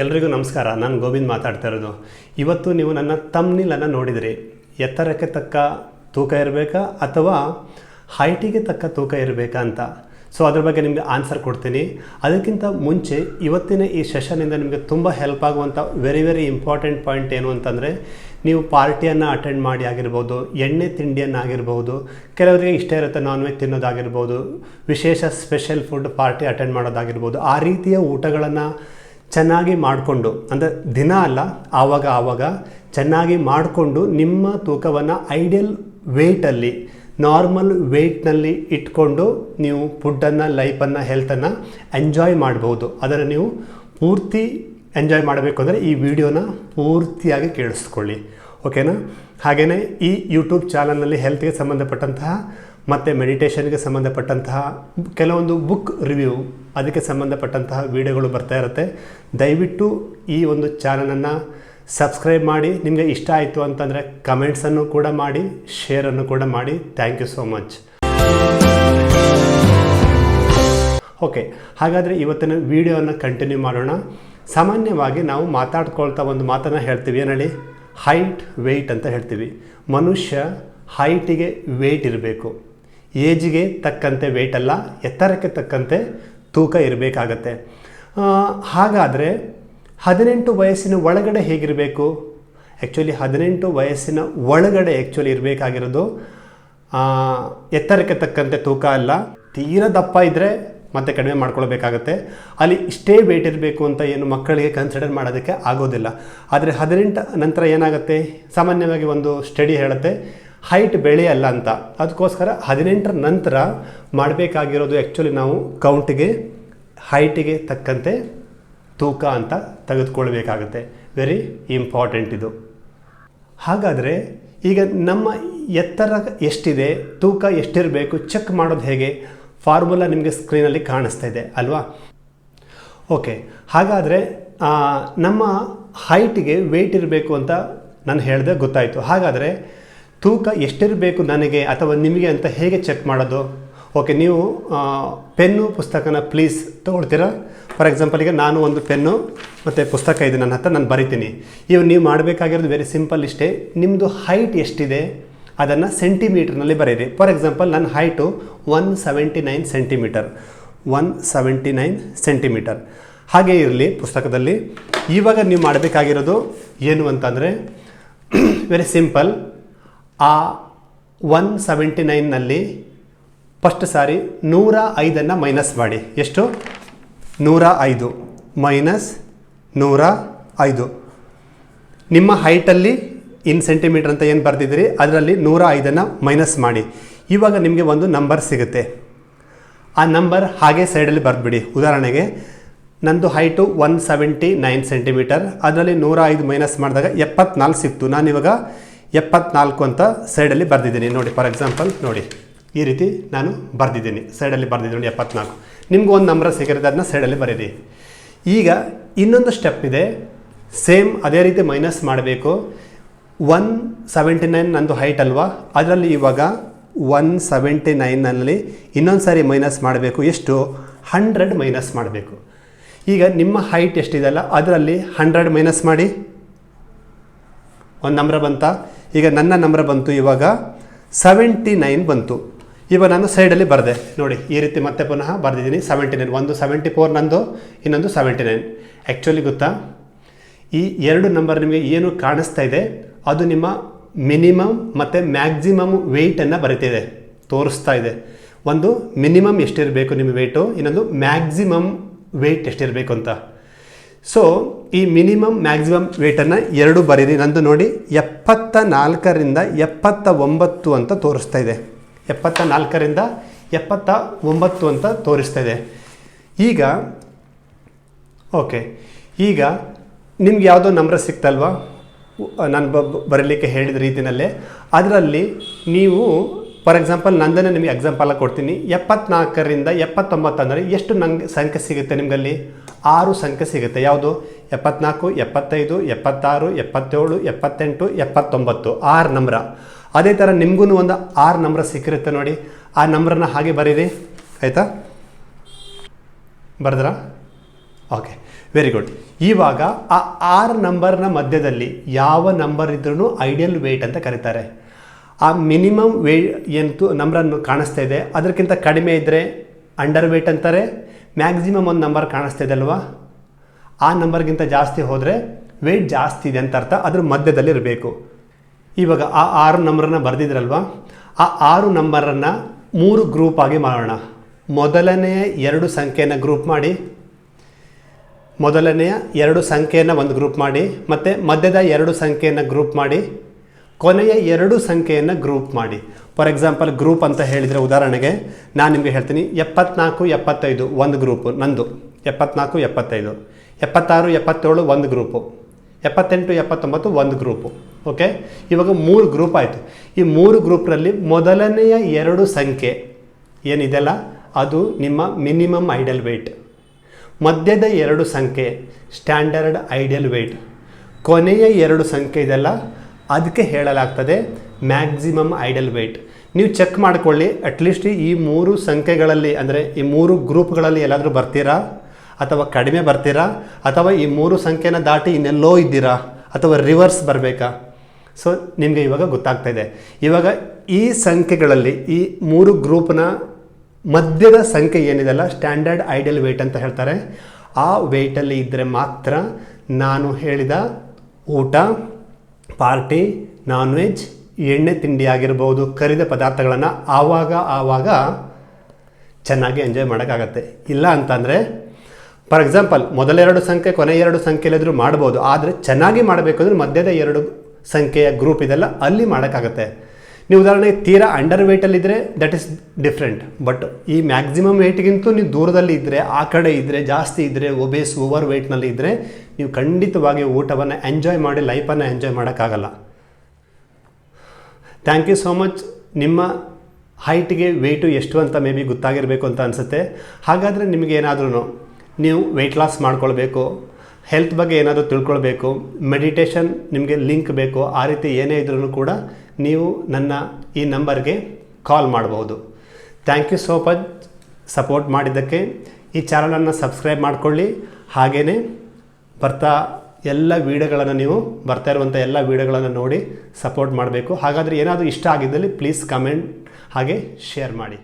ಎಲ್ರಿಗೂ ನಮಸ್ಕಾರ. ನಾನು ಗೋವಿಂದ್ ಮಾತಾಡ್ತಾ ಇರೋದು. ಇವತ್ತು ನೀವು ನನ್ನ ತಮ್ನಿಲನ್ನು ನೋಡಿದಿರಿ. ಎತ್ತರಕ್ಕೆ ತಕ್ಕ ತೂಕ ಇರಬೇಕಾ ಅಥವಾ ಹೈಟಿಗೆ ತಕ್ಕ ತೂಕ ಇರಬೇಕಾ ಅಂತ. ಸೊ ಅದ್ರ ಬಗ್ಗೆ ನಿಮಗೆ ಆನ್ಸರ್ ಕೊಡ್ತೀನಿ. ಅದಕ್ಕಿಂತ ಮುಂಚೆ ಇವತ್ತಿನ ಈ ಸೆಷನಿಂದ ನಿಮಗೆ ತುಂಬ ಹೆಲ್ಪ್ ಆಗುವಂಥ ವೆರಿ ವೆರಿ ಇಂಪಾರ್ಟೆಂಟ್ ಪಾಯಿಂಟ್ ಏನು ಅಂತಂದರೆ, ನೀವು ಪಾರ್ಟಿಯನ್ನು ಅಟೆಂಡ್ ಮಾಡಿ ಆಗಿರ್ಬೋದು, ಎಣ್ಣೆ ತಿಂಡಿಯನ್ನು ಆಗಿರ್ಬೋದು, ಕೆಲವರಿಗೆ ಇಷ್ಟ ಇರುತ್ತೆ ನಾನ್ ವೆಜ್ ತಿನ್ನೋದಾಗಿರ್ಬೋದು, ವಿಶೇಷ ಸ್ಪೆಷಲ್ ಫುಡ್ ಪಾರ್ಟಿ ಅಟೆಂಡ್ ಮಾಡೋದಾಗಿರ್ಬೋದು, ಆ ರೀತಿಯ ಊಟಗಳನ್ನು ಚೆನ್ನಾಗಿ ಮಾಡಿಕೊಂಡು, ಅಂದರೆ ದಿನ ಅಲ್ಲ, ಆವಾಗ ಆವಾಗ ಚೆನ್ನಾಗಿ ಮಾಡಿಕೊಂಡು ನಿಮ್ಮ ತೂಕವನ್ನು ಐಡಿಯಲ್ ವೆಯ್ಟಲ್ಲಿ ನಾರ್ಮಲ್ ವೆಯ್ಟ್ನಲ್ಲಿ ಇಟ್ಕೊಂಡು ನೀವು ಫುಡ್ಡನ್ನು ಲೈಫನ್ನು ಹೆಲ್ತನ್ನು ಎಂಜಾಯ್ ಮಾಡ್ಬೋದು. ಅದನ್ನು ನೀವು ಪೂರ್ತಿ ಎಂಜಾಯ್ ಮಾಡಬೇಕು ಅಂದರೆ ಈ ವಿಡಿಯೋನ ಪೂರ್ತಿಯಾಗಿ ಕೇಳಿಸ್ಕೊಳ್ಳಿ. ಓಕೆನಾ ಹಾಗೆಯೇ ಈ ಯೂಟ್ಯೂಬ್ ಚಾನಲ್ನಲ್ಲಿ ಹೆಲ್ತ್ಗೆ ಸಂಬಂಧಪಟ್ಟಂತಹ, ಮತ್ತು ಮೆಡಿಟೇಷನ್ಗೆ ಸಂಬಂಧಪಟ್ಟಂತಹ ಕೆಲವೊಂದು ಬುಕ್ ರಿವ್ಯೂ ಅದಕ್ಕೆ ಸಂಬಂಧಪಟ್ಟಂತಹ ವಿಡಿಯೋಗಳು ಬರ್ತಾ ಇರುತ್ತೆ. ದಯವಿಟ್ಟು ಈ ಒಂದು ಚಾನಲನ್ನು ಸಬ್ಸ್ಕ್ರೈಬ್ ಮಾಡಿ. ನಿಮಗೆ ಇಷ್ಟ ಆಯಿತು ಅಂತಂದರೆ ಕಮೆಂಟ್ಸನ್ನು ಕೂಡ ಮಾಡಿ ಶೇರನ್ನು ಕೂಡ ಮಾಡಿ. Thank you so much okay ಹಾಗಾದರೆ ಇವತ್ತಿನ ವಿಡಿಯೋವನ್ನು ಕಂಟಿನ್ಯೂ ಮಾಡೋಣ. ಸಾಮಾನ್ಯವಾಗಿ ನಾವು ಮಾತಾಡ್ಕೊಳ್ತಾ ಒಂದು ಮಾತನ್ನು ಹೇಳ್ತೀವಿ. ಏನೇಳಿ ಹೈಟ್ ವೆಯ್ಟ್ ಅಂತ ಹೇಳ್ತೀವಿ. ಮನುಷ್ಯ ಹೈಟಿಗೆ ವೆಯ್ಟ್ ಇರಬೇಕು. ಏಜಿಗೆ ತಕ್ಕಂತೆ ವೆಯ್ಟ್ ಅಲ್ಲ, ಎತ್ತರಕ್ಕೆ ತಕ್ಕಂತೆ ತೂಕ ಇರಬೇಕಾಗತ್ತೆ. ಹಾಗಾದರೆ ಹದಿನೆಂಟು ವಯಸ್ಸಿನ ಒಳಗಡೆ ಹೇಗಿರಬೇಕು? ಆ್ಯಕ್ಚುಲಿ ಹದಿನೆಂಟು ವಯಸ್ಸಿನ ಒಳಗಡೆ ಆ್ಯಕ್ಚುಲಿ ಇರಬೇಕಾಗಿರೋದು ಎತ್ತರಕ್ಕೆ ತಕ್ಕಂತೆ ತೂಕ ಅಲ್ಲ, ತೀರ ದಪ್ಪ ಇದ್ದರೆ ಮತ್ತೆ ಕಡಿಮೆ ಮಾಡ್ಕೊಳ್ಬೇಕಾಗತ್ತೆ. ಅಲ್ಲಿ ಇಷ್ಟೇ ವೇಟ್ ಇರಬೇಕು ಅಂತ ಏನು ಮಕ್ಕಳಿಗೆ ಕನ್ಸಿಡರ್ ಮಾಡೋದಕ್ಕೆ ಆಗೋದಿಲ್ಲ. ಆದರೆ ಹದಿನೆಂಟು ನಂತರ ಏನಾಗುತ್ತೆ? ಸಾಮಾನ್ಯವಾಗಿ ಒಂದು ಸ್ಟಡಿ ಹೇಳುತ್ತೆ ಹೈಟ್ ಬೆಳೆಯಲ್ಲ ಅಂತ. ಅದಕ್ಕೋಸ್ಕರ ಹದಿನೆಂಟರ ನಂತರ ಮಾಡಬೇಕಾಗಿರೋದು ಆ್ಯಕ್ಚುಲಿ ನಾವು ಕೌಂಟಿಗೆ ಹೈಟಿಗೆ ತಕ್ಕಂತೆ ತೂಕ ಅಂತ ತೆಗೆದುಕೊಳ್ಬೇಕಾಗುತ್ತೆ. ವೆರಿ ಇಂಪಾರ್ಟೆಂಟ್ ಇದು. ಹಾಗಾದರೆ ಈಗ ನಮ್ಮ ಎತ್ತರ ಎಷ್ಟಿದೆ, ತೂಕ ಎಷ್ಟಿರಬೇಕು ಚೆಕ್ ಮಾಡೋದು ಹೇಗೆ? ಫಾರ್ಮುಲಾ ನಿಮಗೆ ಸ್ಕ್ರೀನಲ್ಲಿ ಕಾಣಿಸ್ತಾ ಇದೆ, ಅಲ್ವಾ? ಓಕೆ ಹಾಗಾದರೆ ನಮ್ಮ ಹೈಟಿಗೆ ವೆಯ್ಟ್ ಇರಬೇಕು ಅಂತ ನಾನು ಹೇಳಿದೆ ಗೊತ್ತಾಯಿತು. ಹಾಗಾದರೆ ತೂಕ ಎಷ್ಟಿರಬೇಕು ನನಗೆ ಅಥವಾ ನಿಮಗೆ ಅಂತ ಹೇಗೆ ಚೆಕ್ ಮಾಡೋದು? ಓಕೆ ನೀವು ಪೆನ್ನು ಪುಸ್ತಕನ ಪ್ಲೀಸ್ ತೊಗೊಳ್ತೀರಾ? ಫಾರ್ ಎಕ್ಸಾಂಪಲ್ ಈಗ ನಾನು ಒಂದು ಪೆನ್ನು ಮತ್ತು ಪುಸ್ತಕ ಇದೆ ನನ್ನ ಹತ್ರ, ನಾನು ಬರಿತೀನಿ. ಇವು ನೀವು ಮಾಡಬೇಕಾಗಿರೋದು ವೆರಿ ಸಿಂಪಲ್ ಇಷ್ಟೇ. ನಿಮ್ಮದು ಹೈಟ್ ಎಷ್ಟಿದೆ? ಅದನ್ನು ಸೆಂಟಿಮೀಟರ್ನಲ್ಲಿ ಬರೀರಿ ಫಾರ್ ಎಕ್ಸಾಂಪಲ್ ನನ್ನ height one seventy nine centimetre one seventy nine centimetre ಹಾಗೆ ಇರಲಿ ಪುಸ್ತಕದಲ್ಲಿ. ಇವಾಗ ನೀವು ಮಾಡಬೇಕಾಗಿರೋದು ಏನು ಅಂತಂದರೆ ವೆರಿ ಸಿಂಪಲ್ ಆ ಒನ್ ಸೆವೆಂಟಿ ನೈನ್ನಲ್ಲಿ ಫಸ್ಟ್ ಸಾರಿ ನೂರ ಐದನ್ನು ಮೈನಸ್ ಮಾಡಿ. ಎಷ್ಟು? ನೂರ ಐದು. ಮೈನಸ್ ನೂರ ಐದು. ನಿಮ್ಮ ಹೈಟಲ್ಲಿ ಇನ್ ಸೆಂಟಿಮೀಟರ್ ಅಂತ ಏನು ಬರೆದಿದ್ದೀರಿ? ಅದರಲ್ಲಿ ನೂರ ಐದನ್ನು ಮೈನಸ್ ಮಾಡಿ. ಇವಾಗ ನಿಮಗೆ ಒಂದು ನಂಬರ್ ಸಿಗುತ್ತೆ. ಆ ನಂಬರ್ ಹಾಗೆ ಸೈಡಲ್ಲಿ ಬರೆದ್ಬಿಡಿ. ಉದಾಹರಣೆಗೆ ನಂದು height one seventy nine centimetre ಅದರಲ್ಲಿ ನೂರ ಐದು ಮೈನಸ್ ಮಾಡಿದಾಗ ಎಪ್ಪತ್ನಾಲ್ಕು ಸಿಕ್ತು. ನಾನಿವಾಗ ಎಪ್ಪತ್ನಾಲ್ಕು ಅಂತ ಸೈಡಲ್ಲಿ ಬರೆದಿದ್ದೀನಿ. ನೋಡಿ ಫಾರ್ ಎಕ್ಸಾಂಪಲ್ ನೋಡಿ, ಈ ರೀತಿ ನಾನು ಬರೆದಿದ್ದೀನಿ. ಸೈಡಲ್ಲಿ ಬರೆದಿದ್ದೀನಿ ನೋಡಿ, ಎಪ್ಪತ್ನಾಲ್ಕು. ನಿಮ್ಗೆ ಒಂದು ನಂಬರ್ ಸಿಗಿರುತ್ತೆ ಅದನ್ನ ಸೈಡಲ್ಲಿ ಬರೀರಿ. ಈಗ ಇನ್ನೊಂದು ಸ್ಟೆಪ್ ಇದೆ. ಸೇಮ್ ಅದೇ ರೀತಿ ಮೈನಸ್ ಮಾಡಬೇಕು. ಒನ್ ಸೆವೆಂಟಿ ನೈನ್ ನಂದು ಹೈಟ್ ಅಲ್ವಾ? ಅದರಲ್ಲಿ ಇವಾಗ ಒನ್ ಸೆವೆಂಟಿ ನೈನಲ್ಲಿ ಇನ್ನೊಂದು ಸಾರಿ ಮೈನಸ್ ಮಾಡಬೇಕು. ಎಷ್ಟು? ಹಂಡ್ರೆಡ್ ಮೈನಸ್ ಮಾಡಬೇಕು. ಈಗ ನಿಮ್ಮ ಹೈಟ್ ಎಷ್ಟಿದೆಯಲ್ಲ, ಅದರಲ್ಲಿ ಹಂಡ್ರೆಡ್ ಮೈನಸ್ ಮಾಡಿ. ಒಂದು ನಂಬರ್ ಬಂತ? ಈಗ ನನ್ನ ನಂಬರ್ ಬಂತು, ಇವಾಗ ಸೆವೆಂಟಿ ನೈನ್ ಬಂತು. ಇವಾಗ ನಾನು ಸೈಡಲ್ಲಿ ಬರೆದೆ. ನೋಡಿ, ಈ ರೀತಿ ಮತ್ತೆ ಪುನಃ ಬರೆದಿದ್ದೀನಿ. ಸೆವೆಂಟಿ ನೈನ್ ಒಂದು ಸೆವೆಂಟಿ ಫೋರ್ ನಂದು, ಇನ್ನೊಂದು ಸೆವೆಂಟಿ ನೈನ್ ಆ್ಯಕ್ಚುಲಿ ಗೊತ್ತಾ? ಈ ಎರಡು ನಂಬರ್ ನಿಮಗೆ ಏನು ಕಾಣಿಸ್ತಾ ಇದೆ? ಅದು ನಿಮ್ಮ ಮಿನಿಮಮ್ ಮತ್ತು ಮ್ಯಾಕ್ಸಿಮಮ್ ವೆಯ್ಟನ್ನು ಬರೀತಿದೆ ತೋರಿಸ್ತಾ ಇದೆ. ಒಂದು ಮಿನಿಮಮ್ ಎಷ್ಟಿರಬೇಕು ನಿಮ್ಮ ವೆಯ್ಟು ಇನ್ನೊಂದು ಮ್ಯಾಕ್ಸಿಮಮ್ ವೆಯ್ಟ್ ಎಷ್ಟಿರಬೇಕು ಅಂತ. ಸೊ ಈ ಮಿನಿಮಮ್ ಮ್ಯಾಕ್ಸಿಮಮ್ ವೇಟನ್ನು ಎರಡು ಬರೀರಿ. ನಂದು ನೋಡಿ ಎಪ್ಪತ್ತ ನಾಲ್ಕರಿಂದ ಎಪ್ಪತ್ತ ಒಂಬತ್ತು ಅಂತ ತೋರಿಸ್ತಾ ಇದೆ. ಎಪ್ಪತ್ತ ನಾಲ್ಕರಿಂದ ಎಪ್ಪತ್ತ ಒಂಬತ್ತು ಅಂತ ತೋರಿಸ್ತಾ ಇದೆ. ಈಗ, ಓಕೆ. ಈಗ ನಿಮ್ಗೆ ಯಾವುದೋ ನಂಬರ್ ಸಿಕ್ತಲ್ವಾ? ನಾನು ಬ- ಬರೀಲಿಕ್ಕೆ ಹೇಳಿದ ರೀತಿಯಲ್ಲೇ ಅದರಲ್ಲಿ ನೀವು ಫಾರ್ ಎಕ್ಸಾಂಪಲ್ ನಂದನೇ ನಿಮಗೆ ಎಕ್ಸಾಂಪಲಾಗಿ ಕೊಡ್ತೀನಿ. ಎಪ್ಪತ್ತ್ನಾಲ್ಕರಿಂದ ಎಪ್ಪತ್ತೊಂಬತ್ತು ಅಂದರೆ ಎಷ್ಟು ನಂಗೆ, ಸಂಖ್ಯೆ ಸಿಗುತ್ತೆ ನಿಮಗಲ್ಲಿ? ಆರು ಸಂಖ್ಯೆ ಸಿಗುತ್ತೆ. ಯಾವುದು? ಎಪ್ಪತ್ನಾಲ್ಕು, ಎಪ್ಪತ್ತೈದು, ಎಪ್ಪತ್ತಾರು, ಎಪ್ಪತ್ತೇಳು, ಎಪ್ಪತ್ತೆಂಟು, ಎಪ್ಪತ್ತೊಂಬತ್ತು. ಆರು ನಂಬರ ಅದೇ ಥರ ನಿಮಗೂ ಒಂದು ಆರು ನಂಬ್ರ ಸಿಕ್ಕಿರುತ್ತೆ ನೋಡಿ. ಆ ನಂಬರನ್ನ ಹಾಗೆ ಬರೀರಿ. ಆಯಿತಾ? ಬರೆದ್ರಾ? ಓಕೆ. ವೆರಿ ಗುಡ್ ಇವಾಗ ಆ ಆರು ನಂಬರ್ನ ಮಧ್ಯದಲ್ಲಿ ಯಾವ ನಂಬರ್ ಇದ್ರೂ ಐಡಿಯಲ್ ವೇಟ್ ಅಂತ ಕರೀತಾರೆ. ಆ ಮಿನಿಮಮ್ ವೇ ಎಂತು ನಂಬರನ್ನು ಕಾಣಿಸ್ತಾ ಇದೆ. ಅದಕ್ಕಿಂತ ಕಡಿಮೆ ಇದ್ದರೆ ಅಂಡರ್ ವೇಟ್ ಅಂತಾರೆ. ಮ್ಯಾಕ್ಸಿಮಮ್ ಒಂದು ನಂಬರ್ ಕಾಣಿಸ್ತಿದೆ ಅಲ್ವಾ? ಆ ನಂಬರ್ಗಿಂತ ಜಾಸ್ತಿ ಹೋದರೆ ವೆಯ್ಟ್ ಜಾಸ್ತಿ ಇದೆ ಅಂತ ಅರ್ಥ. ಅದ್ರ ಮಧ್ಯದಲ್ಲಿ ಇರಬೇಕು. ಇವಾಗ ಆ ಆರು ನಂಬರನ್ನು ಬರೆದಿದ್ರಲ್ವಾ? ಆ ಆರು ನಂಬರನ್ನು ಮೂರು ಗ್ರೂಪ್ ಆಗಿ ಮಾಡೋಣ. ಮೊದಲನೆಯ ಎರಡು ಸಂಖ್ಯೆಯನ್ನು ಗ್ರೂಪ್ ಮಾಡಿ. ಮೊದಲನೆಯ ಎರಡು ಸಂಖ್ಯೆಯನ್ನು ಒಂದು ಗ್ರೂಪ್ ಮಾಡಿ. ಮತ್ತು ಮಧ್ಯದ ಎರಡು ಸಂಖ್ಯೆಯನ್ನು ಗ್ರೂಪ್ ಮಾಡಿ. ಕೊನೆಯ ಎರಡು ಸಂಖ್ಯೆಯನ್ನು ಗ್ರೂಪ್ ಮಾಡಿ. ಫಾರ್ ಎಕ್ಸಾಂಪಲ್ ಗ್ರೂಪ್ ಅಂತ ಹೇಳಿದರೆ ಉದಾಹರಣೆಗೆ ನಾನು ನಿಮಗೆ ಹೇಳ್ತೀನಿ, ಎಪ್ಪತ್ನಾಲ್ಕು, ಎಪ್ಪತ್ತೈದು, ಒಂದು ಗ್ರೂಪು ನಂದು. ಎಪ್ಪತ್ನಾಲ್ಕು, ಎಪ್ಪತ್ತೈದು. ಎಪ್ಪತ್ತಾರು, ಎಪ್ಪತ್ತೇಳು, ಒಂದು ಗ್ರೂಪು ಎಪ್ಪತ್ತೆಂಟು, ಎಪ್ಪತ್ತೊಂಬತ್ತು, ಒಂದು ಗ್ರೂಪು ಓಕೆ ಇವಾಗ ಮೂರು ಗ್ರೂಪ್ ಆಯಿತು. ಈ ಮೂರು ಗ್ರೂಪ್ನಲ್ಲಿ ಮೊದಲನೆಯ ಎರಡು ಸಂಖ್ಯೆ ಏನಿದೆಯಲ್ಲ ಅದು ನಿಮ್ಮ ಮಿನಿಮಮ್ ಐಡಲ್ ವೆಯ್ಟ್ ಮಧ್ಯದ ಎರಡು ಸಂಖ್ಯೆ ಸ್ಟ್ಯಾಂಡರ್ಡ್ ಐಡಿಯಲ್ ವೆಯ್ಟ್ ಕೊನೆಯ ಎರಡು ಸಂಖ್ಯೆ ಇದೆಲ್ಲ? ಅದಕ್ಕೆ ಹೇಳಲಾಗ್ತದೆ ಮ್ಯಾಕ್ಸಿಮಮ್ ಐಡಲ್ ವೆಯ್ಟ್ ನೀವು ಚೆಕ್ ಮಾಡ್ಕೊಳ್ಳಿ ಅಟ್ಲೀಸ್ಟ್ ಈ ಮೂರು ಸಂಖ್ಯೆಗಳಲ್ಲಿ, ಅಂದರೆ ಈ ಮೂರು ಗ್ರೂಪ್ಗಳಲ್ಲಿ ಎಲ್ಲಾದರೂ ಬರ್ತೀರಾ? ಅಥವಾ ಕಡಿಮೆ ಬರ್ತೀರಾ? ಅಥವಾ ಈ ಮೂರು ಸಂಖ್ಯೆನ ದಾಟಿ ಇನ್ನೆಲ್ಲೋ ಇದ್ದೀರಾ? ಅಥವಾ ರಿವರ್ಸ್ ಬರಬೇಕಾ? ಸೊ ನಿಮಗೆ ಇವಾಗ ಗೊತ್ತಾಗ್ತಾ ಇದೆ. ಇವಾಗ ಈ ಸಂಖ್ಯೆಗಳಲ್ಲಿ, ಈ ಮೂರು ಗ್ರೂಪ್ನ ಮಧ್ಯದ ಸಂಖ್ಯೆ ಏನಿದೆಲ್ಲ? ಸ್ಟ್ಯಾಂಡರ್ಡ್ ಐಡಿಯಲ್ ವೆಯ್ಟ್ ಅಂತ ಹೇಳ್ತಾರೆ. ಆ ವೆಯ್ಟಲ್ಲಿ ಇದ್ದರೆ ಮಾತ್ರ ನಾನು ಹೇಳಿದ ಊಟ ಪಾರ್ಟಿ ನಾನ್ ವೆಜ್ ಎಣ್ಣೆ ತಿಂಡಿ ಆಗಿರ್ಬೋದು, ಕರಿದ ಪದಾರ್ಥಗಳನ್ನು ಆವಾಗ ಆವಾಗ ಚೆನ್ನಾಗಿ ಎಂಜಾಯ್ ಮಾಡೋಕ್ಕಾಗತ್ತೆ. ಇಲ್ಲ ಅಂತಂದರೆ ಫಾರ್ ಎಕ್ಸಾಂಪಲ್ ಮೊದಲೆರಡು ಸಂಖ್ಯೆ, ಕೊನೆ ಎರಡು ಸಂಖ್ಯೆಯಲ್ಲಿದ್ದರೂ ಮಾಡ್ಬೋದು, ಆದರೆ ಚೆನ್ನಾಗಿ ಮಾಡಬೇಕು ಅಂದರೆ ಮಧ್ಯದ ಎರಡು ಸಂಖ್ಯೆಯ ಗ್ರೂಪ್ ಇದೆಲ್ಲ ಅಲ್ಲಿ ಮಾಡೋಕ್ಕಾಗತ್ತೆ. ನೀವು ಉದಾಹರಣೆಗೆ ತೀರಾ ಅಂಡರ್ ವೆಯ್ಟಲ್ಲಿದ್ದರೆ ದಟ್ ಇಸ್ ಡಿಫ್ರೆಂಟ್ ಬಟ್ ಈ ಮ್ಯಾಕ್ಸಿಮಮ್ ವೆಯ್ಟ್ಗಿಂತೂ ನೀವು ದೂರದಲ್ಲಿ ಇದ್ದರೆ ಆ ಕಡೆ ಇದ್ದರೆ ಜಾಸ್ತಿ ಇದ್ದರೆ ಒಬೇಸ್ ಓವರ್ ವೆಯ್ಟ್ನಲ್ಲಿ ಇದ್ದರೆ ನೀವು ಖಂಡಿತವಾಗಿ ಊಟವನ್ನು ಎಂಜಾಯ್ ಮಾಡಿ ಲೈಫನ್ನು ಎಂಜಾಯ್ ಮಾಡೋಕ್ಕಾಗಲ್ಲ. ಥ್ಯಾಂಕ್ ಯು ಸೋ ಮಚ್ ನಿಮ್ಮ ಹೈಟ್ಗೆ ವೆಯ್ಟು ಎಷ್ಟು ಅಂತ ಮೇ ಬಿ ಗೊತ್ತಾಗಿರಬೇಕು ಅಂತ ಅನಿಸುತ್ತೆ. ಹಾಗಾದರೆ ನಿಮಗೆ ಏನಾದ್ರೂ ನೀವು ವೆಯ್ಟ್ ಲಾಸ್ ಮಾಡ್ಕೊಳ್ಬೇಕು. ಹೆಲ್ತ್ ಬಗ್ಗೆ ಏನಾದರೂ ತಿಳ್ಕೊಳ್ಬೇಕು. ಮೆಡಿಟೇಷನ್ ನಿಮಗೆ ಲಿಂಕ್ ಬೇಕು. ಆ ರೀತಿ ಏನೇ ಇದ್ರೂ ಕೂಡ ನೀವು ನನ್ನ ಈ ನಂಬರ್ಗೆ ಕಾಲ್ ಮಾಡ್ಬೋದು. Thank you so much support ಮಾಡಿದ್ದಕ್ಕೆ. ಈ ಚಾನಲನ್ನು ಸಬ್ಸ್ಕ್ರೈಬ್ ಮಾಡಿಕೊಳ್ಳಿ. ಹಾಗೆಯೇ ಬರ್ತಾ ಎಲ್ಲ ವೀಡಿಯೋಗಳನ್ನು ನೀವು ಬರ್ತಾ ಇರುವಂಥ ಎಲ್ಲ ವೀಡಿಯೋಗಳನ್ನು ನೋಡಿ ಸಪೋರ್ಟ್ ಮಾಡಬೇಕು. ಹಾಗಾದರೆ ಏನಾದರೂ ಇಷ್ಟ ಆಗಿದ್ದಲ್ಲಿ ಪ್ಲೀಸ್ ಕಮೆಂಟ್ ಹಾಗೆ ಶೇರ್ ಮಾಡಿ.